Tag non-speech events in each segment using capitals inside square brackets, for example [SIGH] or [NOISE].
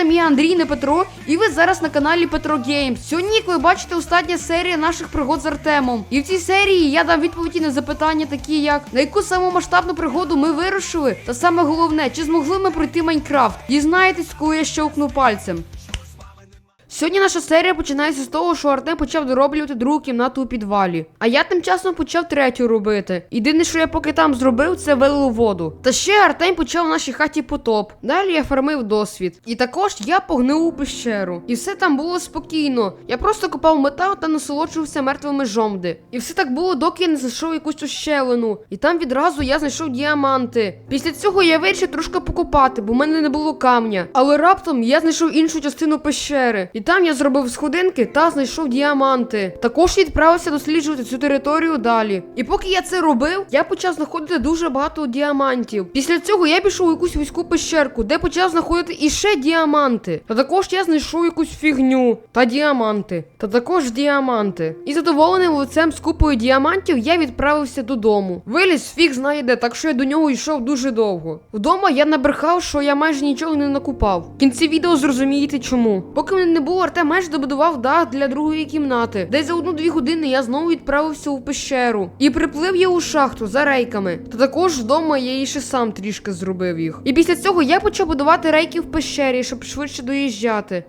звати я Андрій, не Петро, і ви зараз на каналі Петро Геймс. Сьогодні, як ви бачите, остання серія наших пригод з Артемом. І в цій серії я дам відповіді на запитання, такі як на яку саму масштабну пригоду ми вирушили, та саме головне, чи змогли ми пройти Майнкрафт. Дізнаєтесь, коли я щовкну пальцем. Сьогодні наша серія починається з того, що Артем почав дороблювати другу кімнату у підвалі. А я тим часом почав третю робити. Єдине, що я поки там зробив, це вилив воду. Та ще Артем почав в нашій хаті потоп. Далі я фармив досвід. І також я погнив у пещеру. І все там було спокійно. Я просто копав метал та насолоджувався мертвими жомди. І все так було, доки я не знайшов якусь ущелину. І там відразу я знайшов діаманти. Після цього я вирішив трошки покопати, бо в мене не було камня. Але раптом я знайшов іншу частину пещери. І там я зробив сходинки та знайшов діаманти. Також відправився досліджувати цю територію далі. І поки я це робив, я почав знаходити дуже багато діамантів. Після цього я пішов у якусь вузьку пещерку, де почав знаходити іще діаманти. Та також я знайшов якусь фігню та діаманти. Та також діаманти. І задоволеним лицем з купою діамантів я відправився додому. Виліз фіг знає де, так що я до нього йшов дуже довго. Вдома я набрехав, що я майже нічого не накупав. В кінці відео зрозумієте чому. Поки мене не було, Артем майже добудував дах для другої кімнати. Десь за одну-дві години я знову відправився у пещеру. І приплив я у шахту за рейками. Та також вдома я і ще сам трішки зробив їх. І після цього я почав будувати рейки в пещері, щоб швидше доїжджати.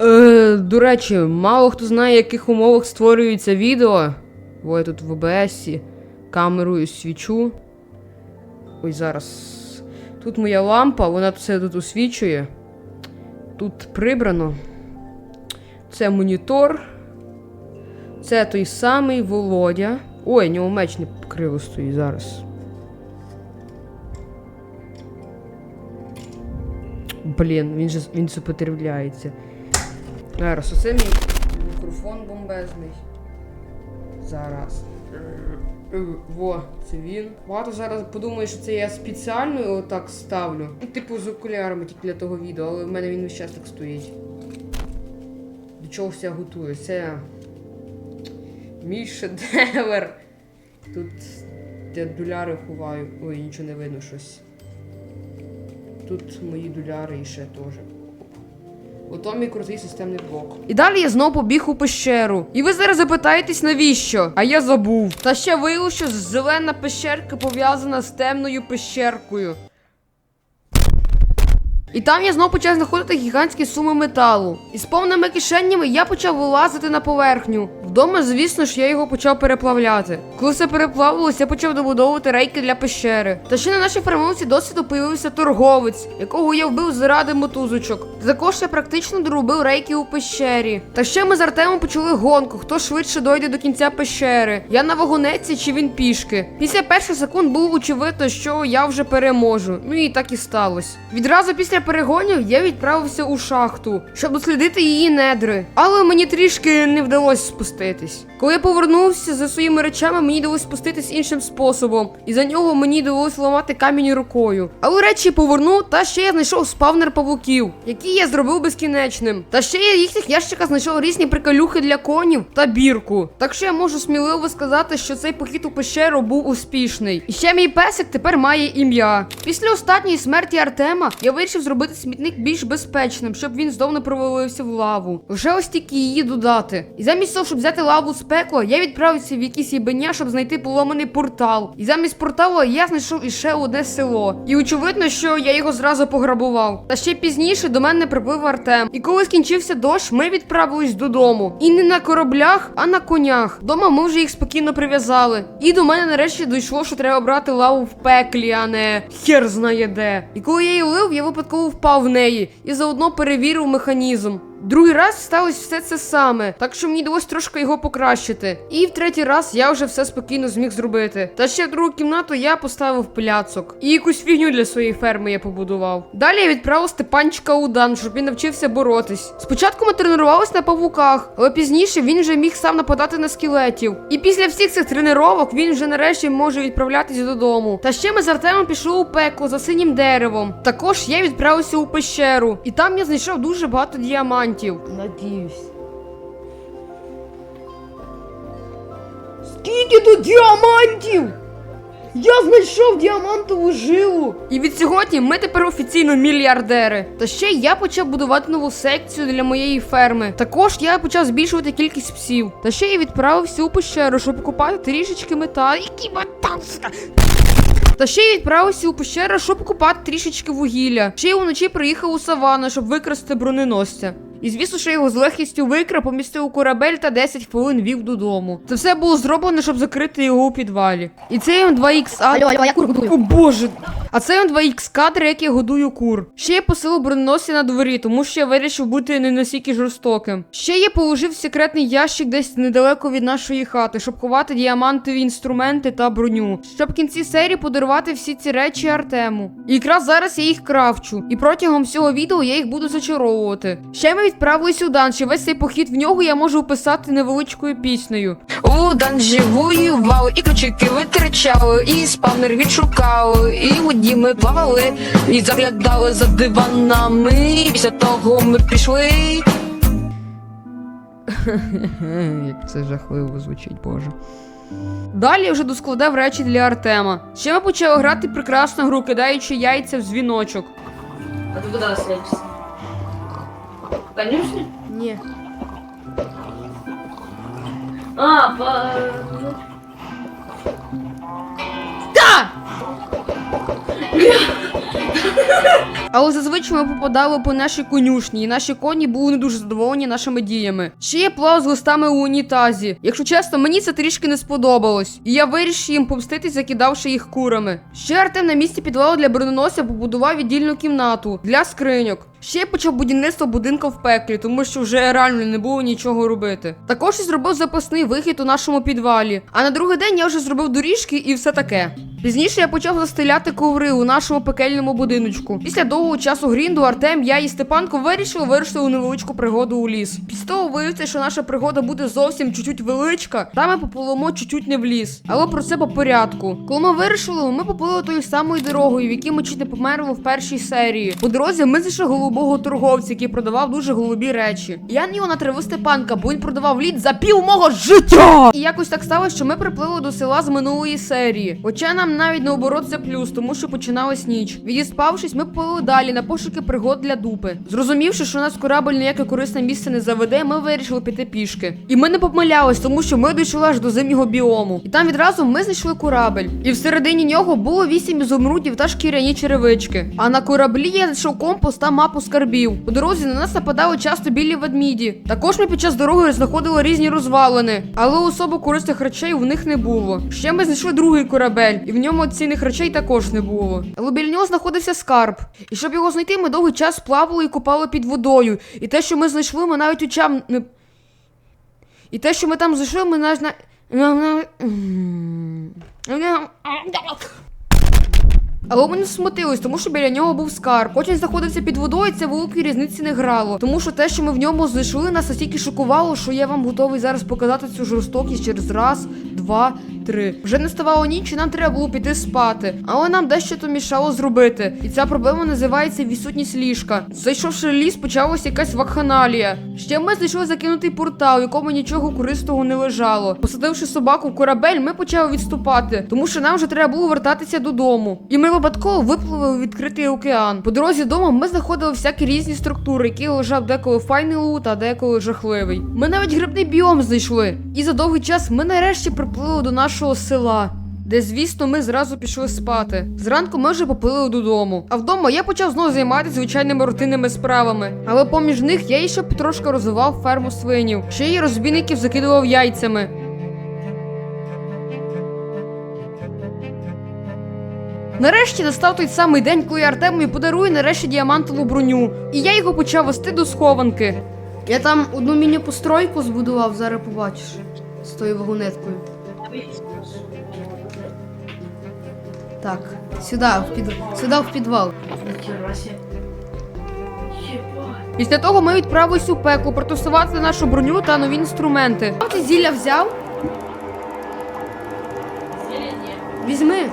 Е, до речі, мало хто знає, в яких умовах створюється відео. Бо я тут в ОБС камерою свічу. Ой, зараз. Тут моя лампа, вона все тут освічує. Тут прибрано. Це монітор. Це той самий Володя. Ой, нього меч не криво стоїть зараз. Блін, він же він сопротивляється. Зараз, оце мій мікрофон бомбезний. Зараз. Во, це він. Багато зараз подумає, що це я спеціально його так ставлю. Ну, Типу з окулярами тільки для того відео, але в мене він весь час так стоїть. До чого все готую? Це мій шедевр. Тут я доляри ховаю. Ой, нічого не видно щось. Тут мої доляри і ще теж. Ото мій крутий системний блок. І далі я знову побіг у пещеру. І ви зараз запитаєтесь, навіщо? А я забув. Та ще виявилося, що зелена пещерка пов'язана з темною пещеркою. І там я знову почав знаходити гігантські суми металу. І з повними кишенями я почав вилазити на поверхню. Вдома, звісно ж, я його почав переплавляти. Коли все переплавилось, я почав добудовувати рейки для пещери. Та ще на нашій фермовці досвіду появився торговець, якого я вбив заради мотузочок. Також я практично доробив рейки у пещері. Та ще ми з Артемом почали гонку, хто швидше дойде до кінця пещери. Я на вагонеці чи він пішки. Після перших секунд було очевидно, що я вже переможу. Ну і так і сталося. Відразу після перегонів я відправився у шахту, щоб дослідити її недри. Але мені трішки не вдалося спуститись. Коли я повернувся за своїми речами, мені довелося спуститись іншим способом, і за нього мені довелося ламати камінь рукою. Але речі повернув, та ще я знайшов спавнер павуків, який я зробив безкінечним. Та ще я їхніх ящиках знайшов різні приколюхи для конів та бірку. Так що я можу сміливо сказати, що цей похід у пещеру був успішний. І ще мій песик тепер має ім'я. Після останньої смерті Артема я вирішив зробити смітник більш безпечним, щоб він знов не провалився в лаву. Вже ось тільки її додати. І замість того, щоб взяти лаву з пекла, я відправився в якісь їбеня, щоб знайти поломаний портал. І замість порталу я знайшов іще одне село. І очевидно, що я його зразу пограбував. Та ще пізніше до мене приплив Артем. І коли скінчився дощ, ми відправились додому. І не на кораблях, а на конях. Дома ми вже їх спокійно прив'язали. І до мене нарешті дійшло, що треба брати лаву в пеклі, а не хер знає де. І коли я її лив, я випадково впав в неї і заодно перевірив механізм. Другий раз сталося все це саме, так що мені довелось трошки його покращити. І в третій раз я вже все спокійно зміг зробити. Та ще в другу кімнату я поставив пляцок. І якусь фігню для своєї ферми я побудував. Далі я відправив Степанчика у дан, щоб він навчився боротись. Спочатку ми тренувалися на павуках, але пізніше він вже міг сам нападати на скелетів. І після всіх цих тренувань він вже нарешті може відправлятись додому. Та ще ми з Артемом пішли у пекло за синім деревом. Також я відправився у пещеру, і там я знайшов дуже багато діамантів. Надіюсь. Скільки тут діамантів? Я знайшов діамантову жилу! І від сьогодні ми тепер офіційно мільярдери. Та ще я почав будувати нову секцію для моєї ферми. Також я почав збільшувати кількість псів. Та ще я відправився у пещеру, щоб купати трішечки металу. Який метал? Та ще й відправився у пещеру, щоб купати трішечки вугілля. Ще й уночі приїхав у савану, щоб викрасти броненосця. І звісно, що його з легкістю викрав, помістив у корабель та 10 хвилин вів додому. Це все було зроблено, щоб закрити його у підвалі. І це М2Х Алло, алло, я кур годую. О боже! А це М2Х кадр, як я годую кур. Ще я посилив броненосці на дворі, тому що я вирішив бути не настільки жорстоким. Ще я положив секретний ящик десь недалеко від нашої хати, щоб ховати діамантові інструменти та броню. Щоб в кінці серії подарувати всі ці речі Артему. І якраз зараз я їх крафчу. І протягом всього відео я їх буду зачаровувати. Ще ми відправились у данж, і весь цей похід в нього я можу описати невеличкою піснею. У данжі воювали, і ключики витрачали, і спавнер відшукали, і у воді ми плавали, і заглядали за диванами. І після того ми пішли. [LAUGHS] Як це жахливо звучить, боже. Далі вже доскладав речі для Артема. Ще ми почали грати прекрасну гру, кидаючи яйця в дзвіночок. А ты куда следишься? Конечно. Ні. А, по... [LAUGHS] Але зазвичай ми попадали по нашій конюшні, і наші коні були не дуже задоволені нашими діями. Ще я плавав з листами у унітазі. Якщо чесно, мені це трішки не сподобалось. І я вирішив їм помститись, закидавши їх курами. Ще Артем на місці підвалу для броненосця побудував віддільну кімнату для скриньок. Ще я почав будівництво будинку в пеклі, тому що вже реально не було нічого робити. Також я зробив запасний вихід у нашому підвалі. А на другий день я вже зробив доріжки і все таке. Пізніше я почав застеляти коври у нашому пекельному будиночку. Після довгого часу грінду Артем, я і Степанко вирішили вирушити у невеличку пригоду у ліс. Після того виявиться, що наша пригода буде зовсім чуть-чуть величка, та ми попливемо чуть-чуть не в ліс. Але про це по порядку. Коли ми вирішили, ми поплили тою самою дорогою, в якій ми чуть не померли в першій серії. По дорозі ми знайшли голубого торговця, який продавав дуже голубі речі. Я на нього натравив Степанка, бо він продавав лід за пів мого життя. І якось так сталося, що ми приплили до села з минулої серії. Хоча нам навіть наоборот це плюс, тому що починалась ніч. Відіспавшись, ми поплили далі на пошуки пригод для дупи. Зрозумівши, що нас корабль ніяке корисне місце не заведе, ми вирішили піти пішки. І ми не помилялись, тому що ми дійшли аж до зимнього біому. І там відразу ми знайшли корабль. І всередині нього було вісім ізумрудів та шкіряні черевички. А на кораблі я знайшов компас та мапу скарбів. По дорозі на нас нападали часто білі ведміді. Також ми під час дороги знаходили різні розвалини, але особо корисних речей в них не було. Ще ми знайшли другий корабель, і в ньому цінних речей також не було. Але біля нього знаходився скарб. І щоб його знайти, ми довгий час плавали і купали під водою. І те, що ми знайшли, ми навіть очам не. І те, що ми там знайшли, ми навіть на. Але ми не смутились, тому що біля нього був скарб. Він знаходився під водою, це великої різниці не грало. Тому що те, що ми в ньому знайшли, нас настільки шокувало, що я вам готовий зараз показати цю жорстокість через раз, два, три. Вже не ставало ніч, і нам треба було піти спати. Але нам дещо то мішало зробити. І ця проблема називається відсутність ліжка. Зайшовши в ліс, почалася якась вакханалія. Ще ми знайшли закинутий портал, в якому нічого корисного не лежало. Посадивши собаку в корабель, ми почали відступати, тому що нам вже треба було вертатися додому. І ми випадково випливли у відкритий океан. По дорозі додому ми знаходили всякі різні структури, які лежав деколи файний лут, а деколи жахливий. Ми навіть грибний біом знайшли. І за довгий час ми нарешті приплили до нашого села. Де, звісно, ми зразу пішли спати. Зранку ми вже поплили додому. А вдома я почав знову займатися звичайними рутинними справами. Але поміж них я ще потрошки розвивав ферму свинів. Ще й розбійників закидував яйцями. Нарешті настав той самий день, коли Артемові подарує нарешті діамантову броню. І я його почав вести до схованки. Я там одну міні-постройку збудував, зараз побачиш. З тою вагонеткою. Так, сюди, в під... сюди в підвал. Після того ми відправились у пекло протестувати нашу броню та нові інструменти. Ти зілля взяв? Візьми.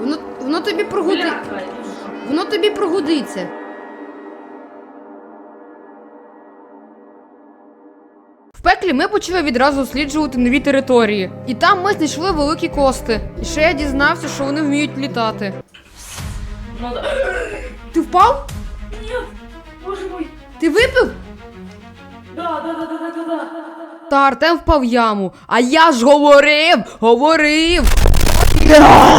Воно, воно тобі прогуди... Воно тобі прогодиться. Далі ми почали відразу досліджувати нові території. І там ми знайшли великі кости. І ще я дізнався, що вони вміють літати. Ну. Ти впав? Ні, боже мой. Ти випив? Да, да, да, да, да, да, да. Та Артем впав в яму. А я ж говорив! Говорив!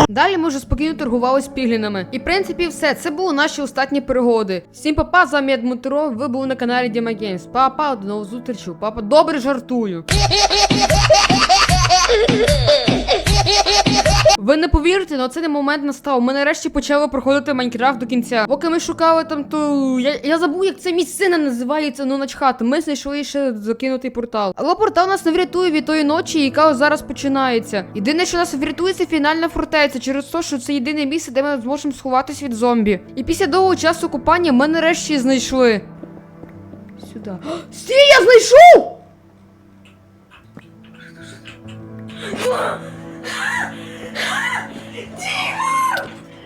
Далі ми вже спокійно торгували з піглінами. І в принципі все. Це були наші останні пригоди. Всім папа, з вами Дмитро. Ви були на каналі Діма Геймс. Папа, до нового зустрічі. Папа, добре жартую. Ви не повірите, але цей момент настав. Ми нарешті почали проходити Майнкрафт до кінця. Поки ми шукали там ту. Я, я забув, як це місцина називається, ну начхати. Ми знайшли ще закинутий портал. Але портал нас не врятує від тої ночі, яка зараз починається. Єдине, що нас врятує, це фінальна фортеця, через те, що це єдине місце, де ми зможемо сховатись від зомбі. І після довгого часу купання ми нарешті знайшли. Сюди. Стій, я знайшов!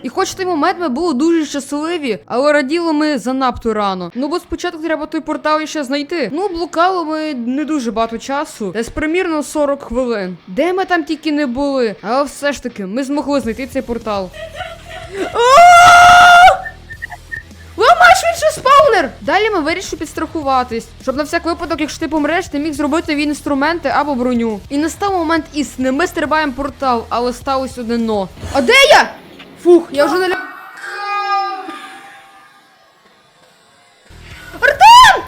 І хоч той момент ми були дуже щасливі, але раділи ми занадто рано. Ну бо спочатку треба той портал ще знайти. Ну, блукали ми не дуже багато часу, десь примірно 40 хвилин. Де ми там тільки не були, але все ж таки ми змогли знайти цей портал. Ламай швидше спаунер! Далі ми вирішили підстрахуватись, щоб на всяк випадок, якщо ти помреш, ти міг зробити він інструменти або броню. І настав момент істини. Ми стрибаємо портал, але сталося одне но. А де я? Фух, я вже не ля... Артем!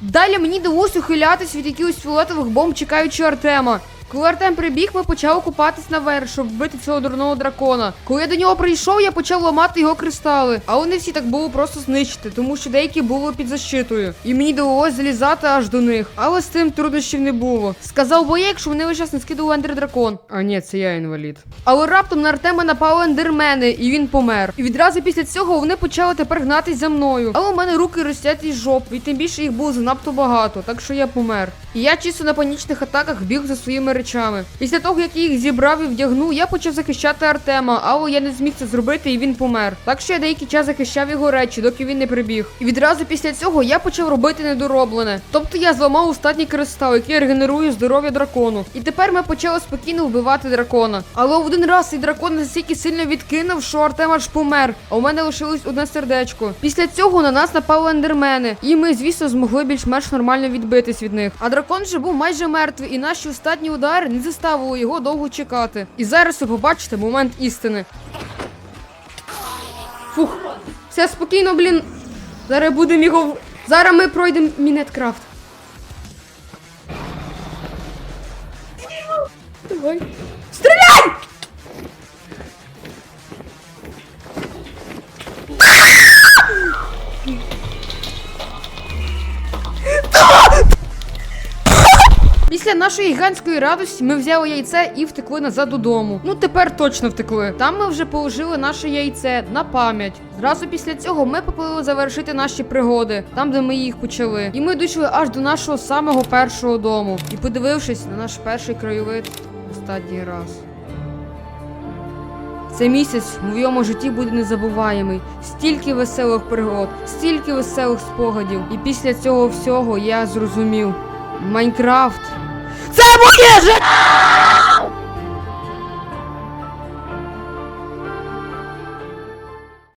Далі мені довелося ухилятись від якихось фіолетових бомб, чекаючи Артема. Коли Артем прибіг, ми почали купатись наверх, щоб вбити цього дурного дракона. Коли я до нього прийшов, я почав ламати його кристали. Але не всі так було просто знищити, тому що деякі були під защитою. І мені довелось залізати аж до них. Але з цим труднощів не було. Сказав боєк, що вони весь час не скидували ендер дракон. А ні, це я інвалід. Але раптом на Артема напали ендермени, і він помер. І відразу після цього вони почали тепер гнатись за мною. Але у мене руки розтяті з жопи, і тим більше їх було занадто багато, так що я помер. І я чисто на панічних атаках біг за своїми речами. Pісля того, як я їх зібрав і вдягнув, я почав захищати Артема, але я не зміг це зробити, і він помер. Так що я деякий час захищав його речі, доки він не прибіг. І відразу після цього я почав робити недороблене. Тобто я зламав останній кристал, який регенерує здоров'я дракону. І тепер ми почали спокійно вбивати дракона. Але один раз цей дракон настільки сильно відкинув, що Артем аж помер. А у мене лишилось одне сердечко. Після цього на нас напали ендермени, і ми, звісно, змогли більш-менш нормально відбитись від них. А дракон же був майже мертвий, і наші останні удари не заставили його довго чекати. І зараз ви побачите момент істини. Фух, все спокійно, блін. Зараз будемо його. Зараз ми пройдемо Мінеткрафт. Давай. Стріляй! Після нашої гігантської радості ми взяли яйце і втекли назад додому. Ну тепер точно втекли. Там ми вже положили наше яйце на пам'ять. Зразу після цього ми поплили завершити наші пригоди, там де ми їх почали. І ми дійшли аж до нашого самого першого дому. І подивившись на наш перший краєвид останній раз. Цей місяць в моєму житті буде незабуваємий. Стільки веселих пригод, стільки веселих спогадів. І після цього всього я зрозумів. Майнкрафт. Це моє життя!